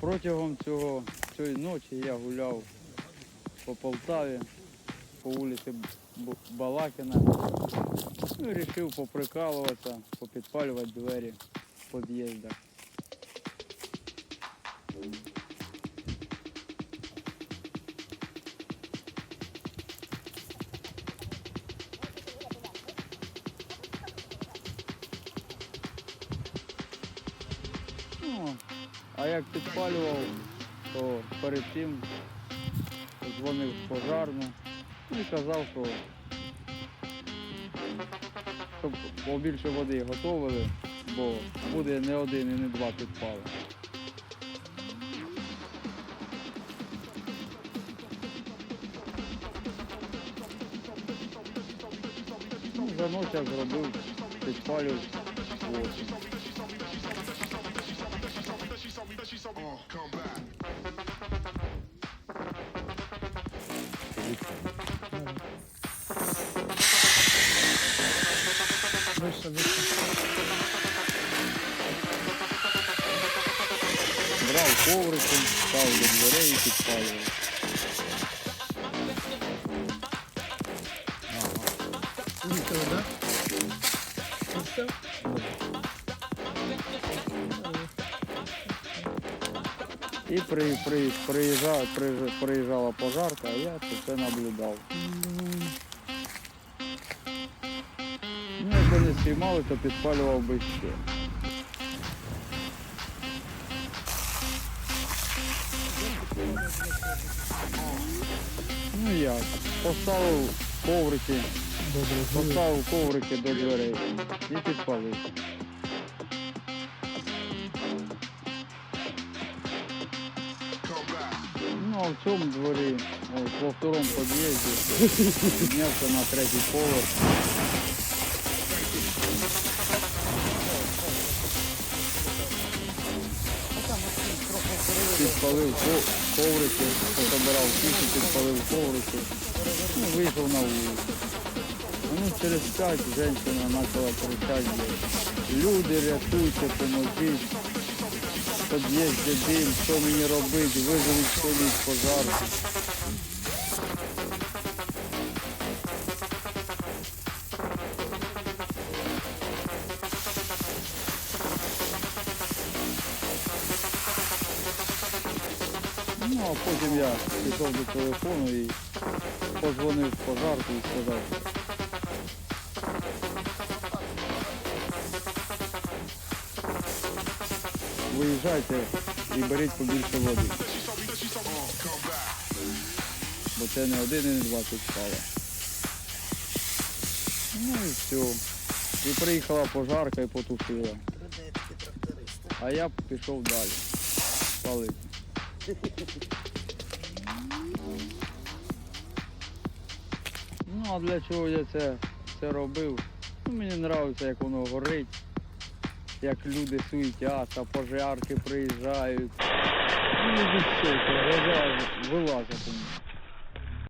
Протягом цього, цієї ночі я гуляв по Полтаві, по вулиці Балакіна. Ну, і вирішив поприкалуватися, попідпалювати двері в під'їздах. А як підпалював, то перед тим дзвонив в пожарну ну, і казав, що щоб побільше води готували, бо буде не один і не два підпали. Ну, за ніч я зробив, підпалював 8. Вище, вище. Брав коврики, став до дверей і підпалював. Вище, да? Вище? І при, при, приїжджала, при, приїжджала пожарка, а я це все наблюдав. Ну, якби не спіймали, то підпалював би ще. Ну як, поставив коврики, поставив коврики до дверей і підпалив. Ну, а в цьому дворі, ось, во второму під'їзді, піднявся на третій поверх. Підпалив ко- коврики, позабирав кухню, підпалив коврики, ну, вийшов на вулицю. Ну, через п'ять жінка почала кричати, люди рятуйте, поможіть. Під'їзді дим, що мені робити, визовіть хтось пожарку. Ну, а потім я пішов до телефону і подзвонив пожарку і сказав, виїжджайте і беріть побільше води. Бо це не один і не два тут стало. Ну і все. І приїхала пожарка і потушила. А я пішов далі. Палити. Ну а для чого я це, це робив? Ну, мені подобається, як воно горить, як люди суетяться, пожарки приїжджають. Ну, все, вилазять.